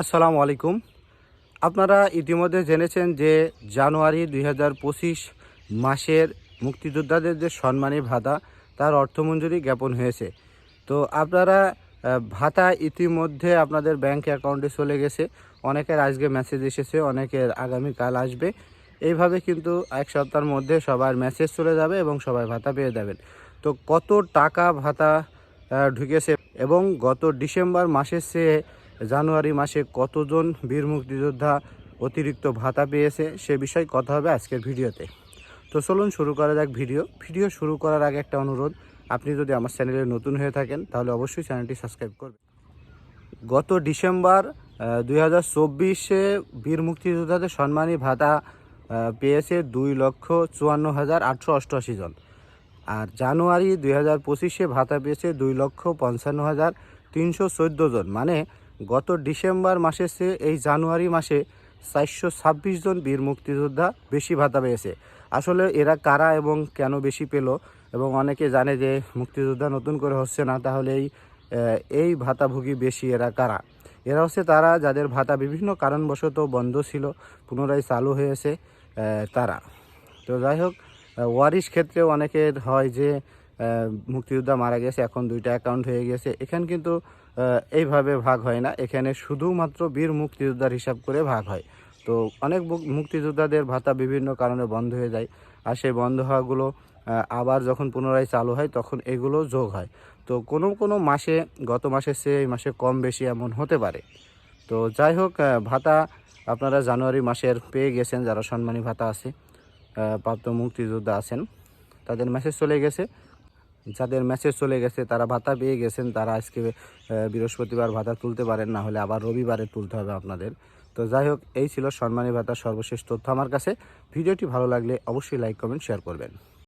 আসসালামু আলাইকুম। আপনারা ইতিমধ্যে জেনেছেন যে জানুয়ারি দুই হাজার পঁচিশ মাসের মুক্তিযোদ্ধাদের যে সম্মানী ভাতা, তার অর্থমঞ্জুরি জ্ঞাপন হয়েছে। তো আপনারা ভাতা ইতিমধ্যে আপনাদের ব্যাংক অ্যাকাউন্টে চলে গেছে। অনেকের আজকে মেসেজ এসেছে, অনেকের আগামীকাল আসবে। এইভাবে কিন্তু এক সপ্তাহের মধ্যে সবার মেসেজ চলে যাবে এবং সবাই ভাতা পেয়ে যাবেন। তো কত টাকা ভাতা ঢুকেছে এবং গত ডিসেম্বর মাসের চেয়ে জানুয়ারি মাসে কতজন বীর মুক্তিযোদ্ধা অতিরিক্ত ভাতা পেয়েছে সে বিষয়ে কথা হবে আজকের ভিডিওতে। তো চলুন শুরু করা যাক ভিডিও। ভিডিও শুরু করার আগে একটা অনুরোধ, আপনি যদি আমার চ্যানেলে নতুন হয়ে থাকেন, তাহলে অবশ্যই চ্যানেলটি সাবস্ক্রাইব করবেন। গত ডিসেম্বর দুই হাজার চব্বিশে বীর মুক্তিযোদ্ধাদের সম্মানী ভাতা পেয়েছে দুই লক্ষ চুয়ান্ন হাজার আটশো অষ্টআশি জন। আর জানুয়ারি দুই হাজার পঁচিশে ভাতা পেয়েছে দুই লক্ষ পঞ্চান্ন হাজার তিনশো চোদ্দ জন। মানে গত ডিসেম্বর মাসে সে এই জানুয়ারি মাসে চারশো ছাব্বিশ জন বীর মুক্তিযোদ্ধা বেশি ভাতা পেয়েছে। আসলে এরা কারা এবং কেন বেশি পেল এবং অনেকে জানে যে মুক্তিযোদ্ধা নতুন করে হচ্ছে না, তাহলে এই এই ভাতাভোগী বেশি এরা কারা? এরা হচ্ছে তারা যাদের ভাতা বিভিন্ন কারণবশত বন্ধ ছিল, পুনরায় চালু হয়েছে তারা। তো যাই হোক ওয়ারিশ ক্ষেত্রেও অনেকের হয় যে মুক্তিযোদ্ধা মারা গেছে, এখন দুইটা অ্যাকাউন্ট হয়ে গেছে। এখানে কিন্তু এইভাবে ভাগ হয় না। এখানে শুধুমাত্র বীর মুক্তিযোদ্ধার হিসাব করে ভাগ হয়। তো অনেক মুক্তিযোদ্ধাদের ভাতা বিভিন্ন কারণে বন্ধ হয়ে যায়। আর সেই বন্ধ হওয়াগুলো আবার যখন পুনরায় চালু হয়, তখন এগুলো যোগ হয়। তো কোনো কোনো মাসে, গত মাসের চেয়ে এই মাসে কম বেশি এমন হতে পারে। তো যাই হোক ভাতা আপনারা জানুয়ারি মাসের পেয়ে গেছেন, যারা সম্মানী ভাতা আছে প্রাপ্ত মুক্তিযোদ্ধা আছেন, তাদের মেসেজ চলে গেছে। যাদের মেসেজ চলে গেছে, তারা ভাতা পেয়ে গেছেন, তারা আজকে বৃহস্পতিবার ভাতা তুলতে পারেন, না হলে আবার রবিবারে তুলতে হবে আপনাদের। তো যাই হোক, এই ছিল সম্মানী ভাতার সর্বশেষ তথ্য আমার কাছে। ভিডিওটি ভালো লাগলে অবশ্যই লাইক কমেন্ট শেয়ার করবেন।